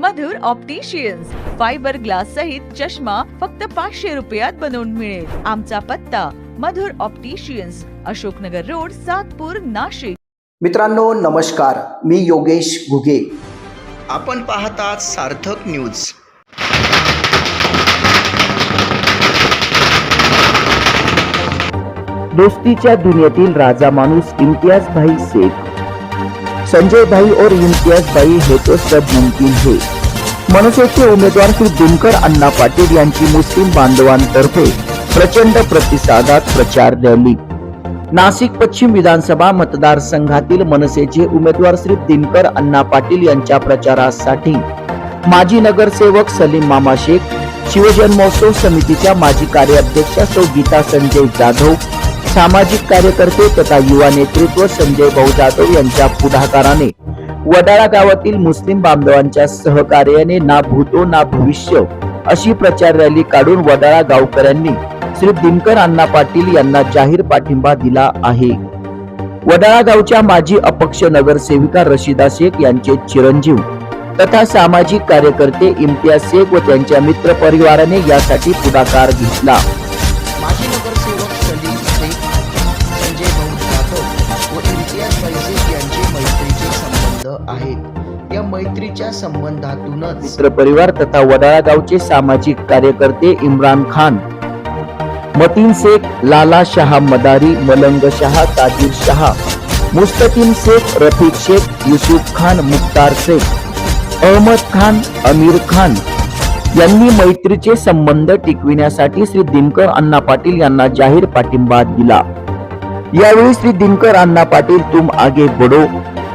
मधुर opticians fibre glass सहित चष्मा फक्त पाचशे रुपयात बनवून मिळेल. आमचा पत्ता मधुर ऑप्टिशियन्स अशोकनगर रोड सातपूर नाशिक. मित्रांनो नमस्कार. मी योगेश घुगे. आपण पाहतात सार्थक न्यूज. दोस्तीच्या दुनियेतील राजा माणूस इम्तियाज भाई शेख संजय भाई और इम्तियाज भाई हे तो सब मुमकिन है। मनसेचे उमेदवार श्री दिनकर अण्णा पाटील यांची मुस्लिम बांधवांतर्फे प्रचंड प्रतिसादात प्रचार रॅली. नाशिक पश्चिम विधानसभा मतदारसंघातील मनसेचे उमेदवार श्री दिनकर अण्णा पाटील यांच्या प्रचारासाठी माजी नगरसेवक सलीम मामा शेख शिवजन्मोत्सव समितीच्या माजी कार्याध्यक्षा सौ गीता संजय जाधव सामाजिक कार्यकर्ते तथा युवा नेतृत्व संजय भाऊ जाधव यांच्या पुढाकाराने वडाळा गावातील मुस्लिम बांधवांच्या सहकार्याने ना भूतो ना भविष्य अशी प्रचार रॅली काढून वडाळा गावकऱ्यांनी श्री दिनकर अण्णा पाटील यांना जाहीर पाठिंबा दिला आहे. वडाळा गावच्या माजी अपक्ष नगरसेविका रशिदा शेख यांचे चिरंजीव तथा सामाजिक कार्यकर्ते इम्तियाज शेख व त्यांच्या मित्र परिवाराने यासाठी पुढाकार घेतला. संबंध आहेत. या मैत्रीच्या संबंधातूनच. परिवार तथा वडाळा गावचे सामाजिक कार्यकर्ते इम्रान खान मतीन शेख लाला शहा मदारी मलंग शहा ताजीर शहा मुस्तकीम शेख रफीक शेख युसुफ खान मुख्तार शेख अहमद खान अमीर खान यांनी मैत्रीचे संबंध टिकविण्यासाठी श्री दिनकर अण्णा पाटील यांना जाहीर पाठिंबा दिला. यावेळी श्री दिनकर अण्णा पाटील तुम आगे बडो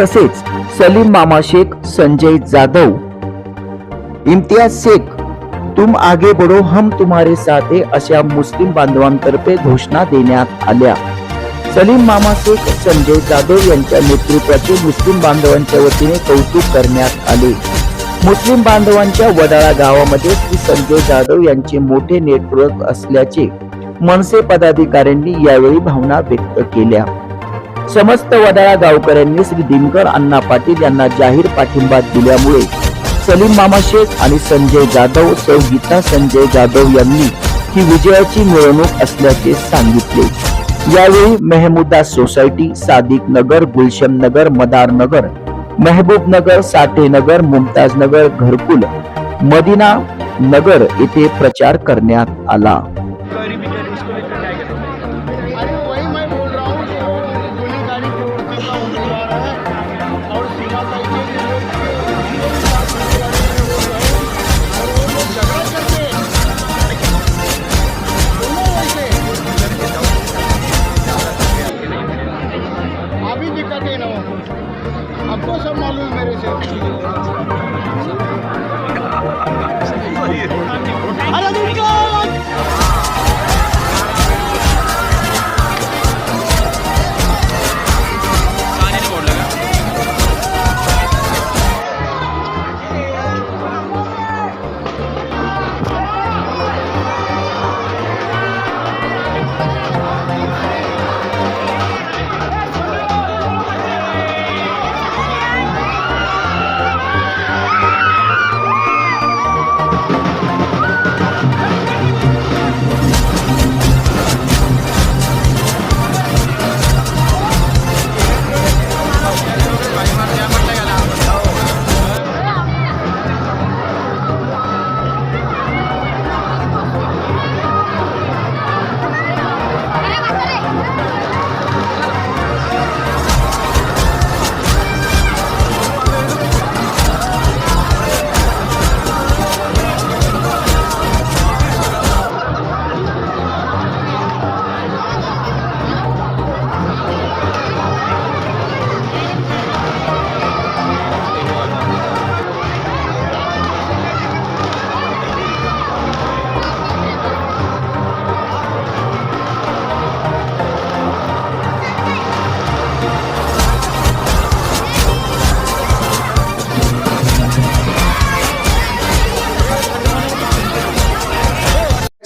तसेच सलीम मामा शेख संजय जाधव. इम्तियाज शेख तुम आगे बढ़ो हम तुम्हारे साथ है अशा मुस्लिम बांधवांतर्फे घोषणा देण्यात आल्या. सलीम मामा शेख संजय जाधव यांच्या नेतृत्वाचे मुस्लिम बांधवांच्या वतीने कौतुक करण्यात आले. मुस्लिम बांधवांच्या वडाळा गावामध्ये श्री संजय जाधव यांचे मोठे नेटवर्क असल्याचे मनसे पदाधिकाऱ्यांनी यावेळी भावना व्यक्त केल्या. समस्त वडाळा गावकऱ्यांनी श्री दिनकर अण्णा पाटील यांना जाहीर पाठिंबा दिल्यामुळे सलीम मामा शेख आणि संजय जाधव सौ गीता संजय जाधव यांनी ही विजयाची मिरवणूक असल्याचे सांगितले. यावेळी मेहमुदा सोसायटी सादिक नगर गुलशन नगर मदार नगर मेहबूब नगर साठे नगर मुमताज नगर घरकुल मदिना नगर येथे प्रचार करण्यात आला.